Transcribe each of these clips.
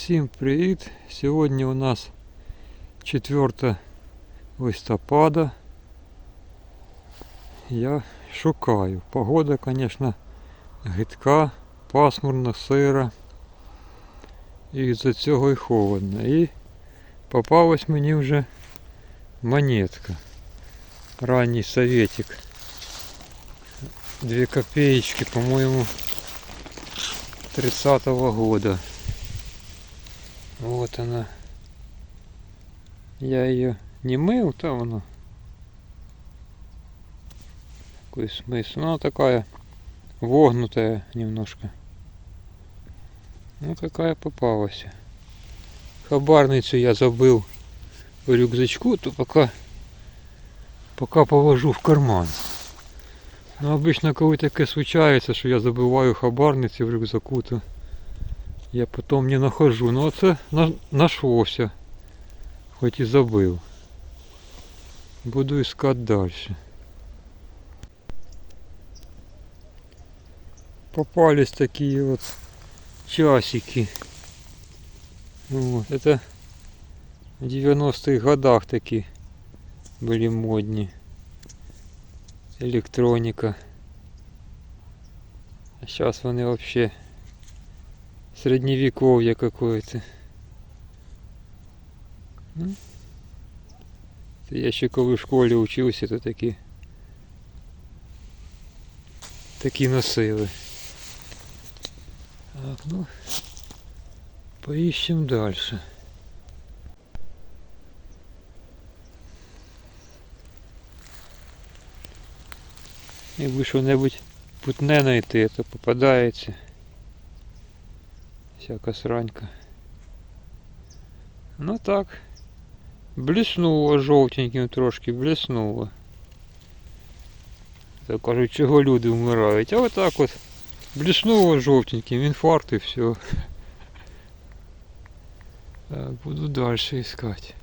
Усім привіт! Сьогодні у нас 4 листопада. Я шукаю. Погода, звісно, гидка, пасмурна, сира. І з-за цього і холодно. І попалась мені вже монетка. Ранній советик. Две копеечки, по-моему, 30-го года. Вот она. Я ее не мыл, там она. Какой смысл? Ну, она такая вогнутая немножко. Ну, какая попалась. Хабарницу я забыл в рюкзачку, то пока, пока положу в карман. Ну, обычно, коли таке случається, що я забиваю хабарниці в рюкзаку, то я потім не нахожу. Ну оце на- нашлося. Хоч і забив. Буду искать дальше. Попались такие вот часики. Вот, это в 90-х годах такие были модни. Электроника. А сейчас вони вообще средневековье какое-то. Ну, це я ще коли в школі учився, то такі такі носили. Так, ну поищем дальше. Якби що-небудь путне знайти, то попадається. Всяка сранька. Ну так. Бліснуло жовтеньким трошки, бліснуло. Так кажуть, чого люди вмирають. А отак от бліснуло жовтеньким, інфаркт і все. Так, буду дальше искать.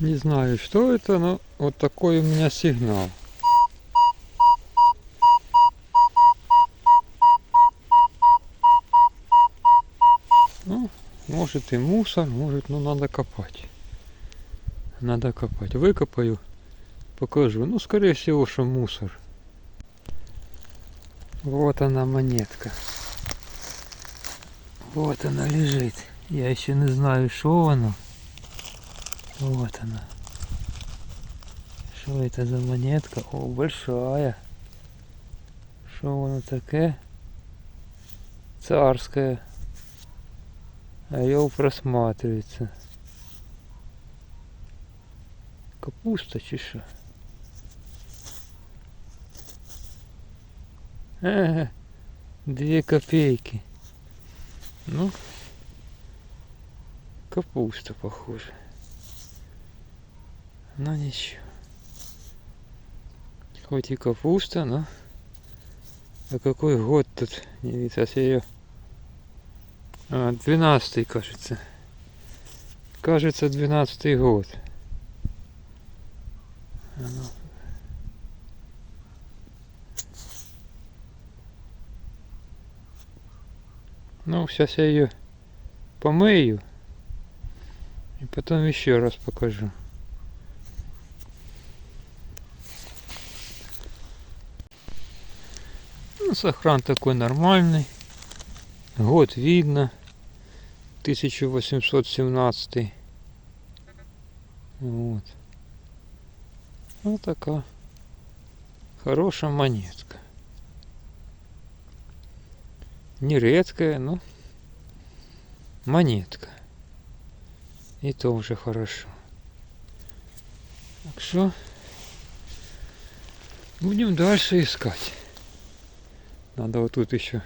Не знаю, что это, но вот такой у меня сигнал. Может и мусор, может, ну надо копать. Надо копать. Выкопаю, покажу. Ну, скорее всего, что мусор. Вот она монетка. Вот она лежит. Я еще не знаю, что оно. Вот она. Что это за монетка? О, большая. Что оно такое? Царская. Орел просматривается. Капуста чи две копейки. Ну, капуста похоже. Ну ничего. Хоть и капуста, но... А какой год тут? Не видно, а ее а, 12 кажется. Кажется, 12 год. А ну. Ну, сейчас я ее помою. И потом еще раз покажу. Ну, сохран такой нормальный. Год видно. 1817. Вот. Вот такая хорошая монетка. Не редкая, но монетка. И то уже хорошо. Так что будем дальше искать. Надо вот тут еще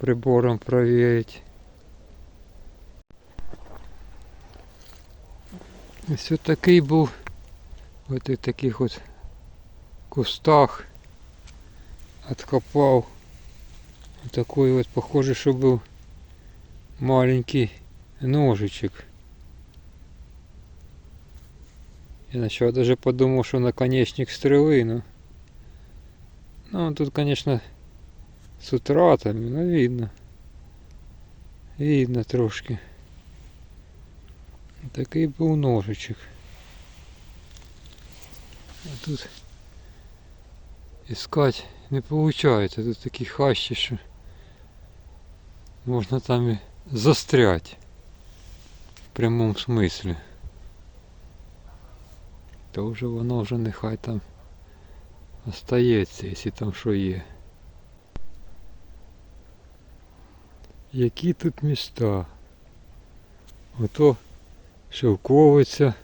прибором проверить. Ось такий був в цих таких от кустах откопав. Такой вот похоже, что был маленький ножичек. Я сначала даже подумал, что наконечник стрелы, но... Ну, тут, конечно, с утратами, но видно. Видно трошки. Такий був ножичок. А тут искать не виходить. Тут такі хащі, що можна там і застрять. В прямому смислі. То вже воно вже нехай там остається, якщо там що є. Які тут міста? Ото Шовковиця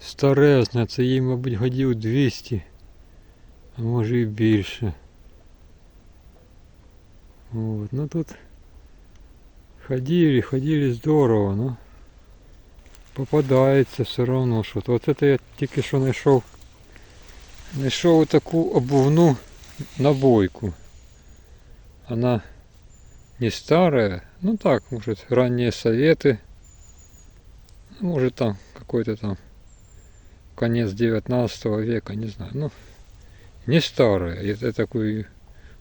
старезна, це їй, мабуть, годів 200, а може і більше. От, ну тут ходили, ходили здорово, ну попадається все одно що. то. От це я тільки що знайшов. Знайшов таку обувну набойку. Она не старая, ну так, может, ранние советы. Может там какой-то там конец 19 века, не знаю. Ну, не старая. Это такой,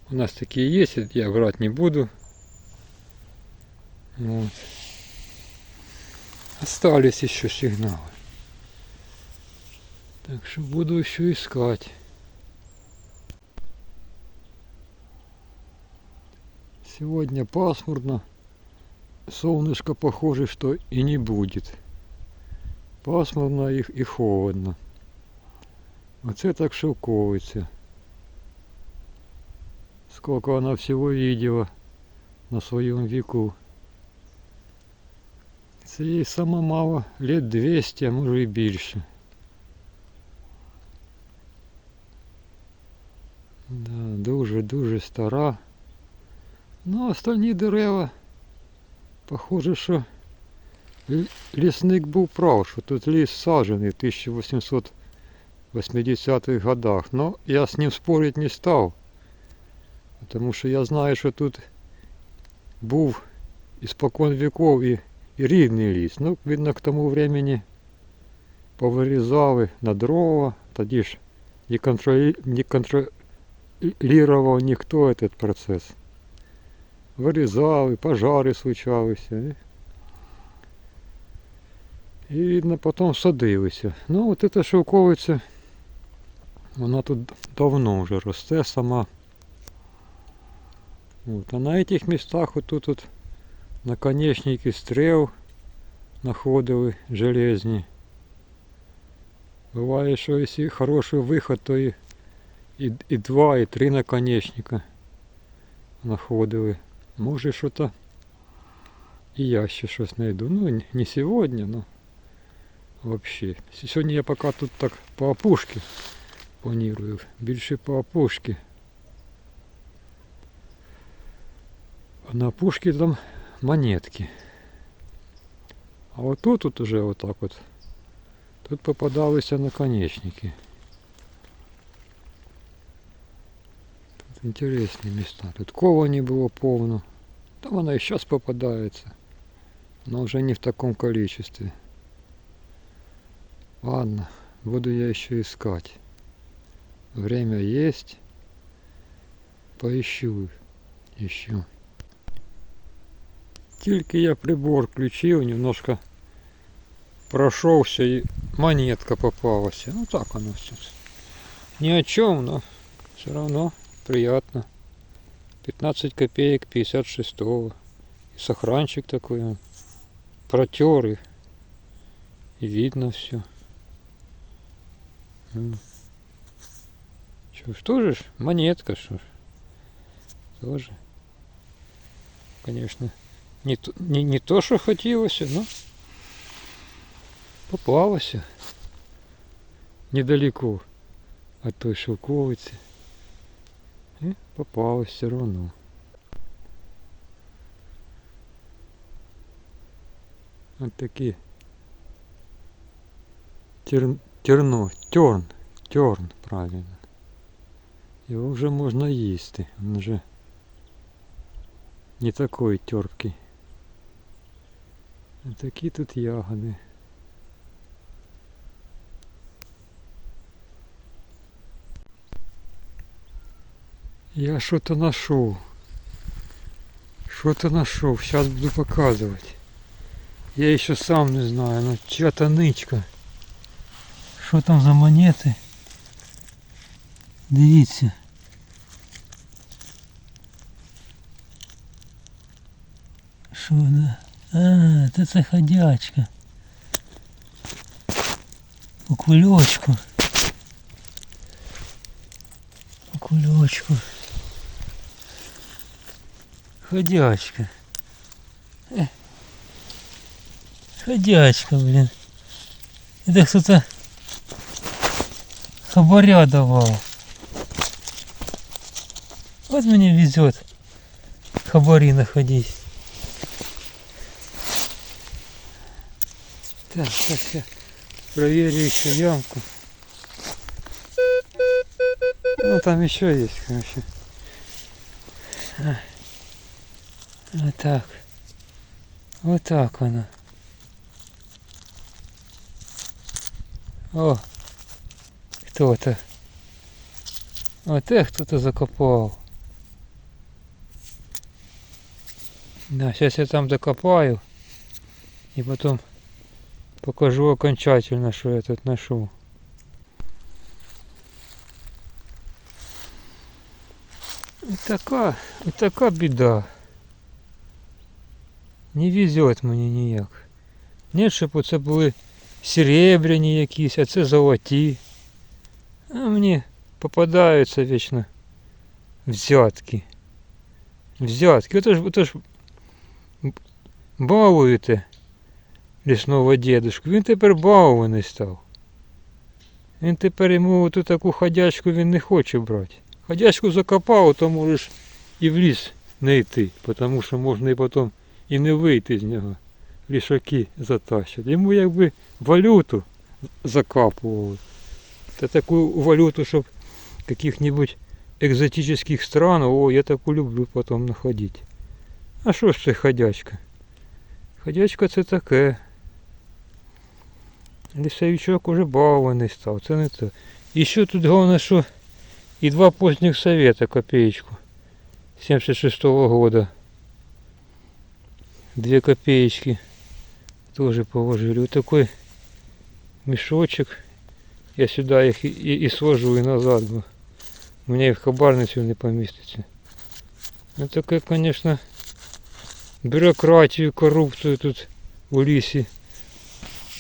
у нас такие есть, я брать не буду. Вот. Остались еще сигналы. Так что буду еще искать. Сегодня пасмурно. Солнышко похоже, что и не будет. Пасмурно і, і холодно. Оце так шовковиця. Сколько она всего видела на своем веку. Це їй сама мало лет 200, а може і більше. Да, дуже-дуже стара. Ну, остальні дерева, похоже, що Л- Лісник був прав, що тут ліс саджений в 1880-х годах. Но я з ним спорити не став. Тому що я знаю, що тут був іспокон віков і, і рівний ліс. Ну, видно, к тому времени повирізали на дрова, тоді ж не, контролі... не контролював ніхто этот процес. Вирізали, пожари случалися. і і видно, потім садилися. Ну от ця шовковиця, вона тут давно вже росте сама. От, а на цих містах отут от наконечники стрел знаходили железні. Буває, що якщо хороший виход, то і, і, і два, і три наконечника знаходили. Може що-то і я ще щось знайду. Ну, не сьогодні, но вообще. Сьогодні я поки тут так по опушці планую. Більше по опушці. А на опушці там монетки. А от тут от уже отак от. Тут попадалися наконечники. інтересні міста. Тут ковані було повно. Та вона і зараз попадається. Но вже не в таком количестве. Ладно, буду я еще искать. Время есть. Поищу еще. Тільки я прибор включив, немножко прошелся и монетка попалась. Ну так оно все. Ни о чем, но все равно приятно. 15 копеек 56-го. И сохранчик такой. он. Протер видно все. Что ж, тоже ж монетка, что ж. Тоже. Конечно, не, то- не, не то, что хотелось, но попалося недалеко от той шелковицы. И попалось все равно. Вот такие тер... терно, терн, терн, правильно. Його вже можна їсти. Він вже не такий терпкий. А такі тут ягоди. Я що-то знайшов. Що-то знайшов, зараз буду показувати. Я ще сам не знаю, ну чья-то ничка. Що там за монети? Дивіться. Що да? А, це це ходячка. У кульочку. У кульочку. Ходячка. Ходячка, блин. Это кто-то хабаря давал. Вот мне везет хабари находить. Так, сейчас я проверю еще ямку. Ну там еще есть, короче. А. Вот так. Вот так она. О, кто-то. Вот это кто-то закопал. Да, сейчас я там докопаю. И потом покажу окончательно, что я тут нашел. И така, і така біда. Не везет мені ніяк. Ні, щоб це були серебряні якісь, а це золоті. А мені попадаються вічно взятки. Взятки. Ото ж, ото ж балуєте лісного дідушку. Він тепер балований став. Він тепер йому ту таку ходячку він не хоче брати. Ходячку закопав, то можеш і в ліс не йти, тому що можна і потім і не вийти з нього. Лішаки затащать. Йому якби валюту закапували. Та таку валюту, щоб каких-нибудь екзотичних стран, о, я таку люблю потім находити. А що ж це ходячка? Ходячка це таке. Лісовичок уже балований став, це не то. І що тут головне, що і два поздних совета копеечку 76-го года. Две копеечки тоже положили. Вот такой мешочек. Я сюда их и, и, и сложу и назад. Бо у меня их хабарницу не поместится. Ну такая, конечно, бюрократию, коррупцию тут у лісі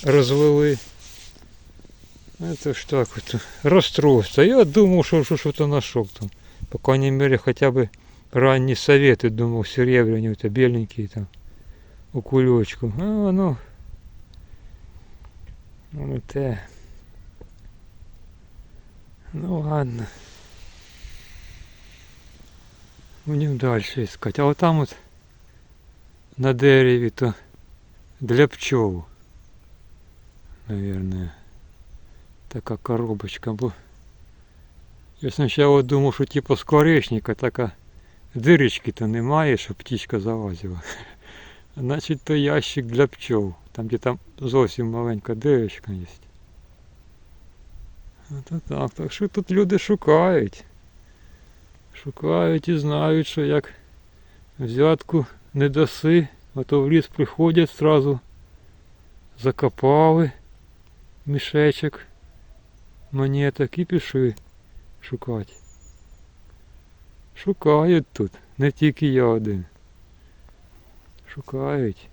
розвели. Это ж так вот, расстройство. Я думал, что что-то нашел там. По крайней мере, хотя бы ранние советы, думал, серебряные, это беленькие там, у кулечку. А, ну, ну, те. Ну, ладно. Будем дальше искать. А вот там вот на дереве то для пчел, наверное. Така коробочка, бо я спочатку думав, що типу скворечника така дирочки-то немає, щоб птічка залазила. Значить то ящик для пчол. Там де там зовсім маленька дирочка є. Ото так. Так що тут люди шукають. Шукають і знають, що як взятку не даси, а то в ліс приходять зразу, закопали мішечок монеток і пішли шукати. Шукають тут, не тільки я один. Шукають.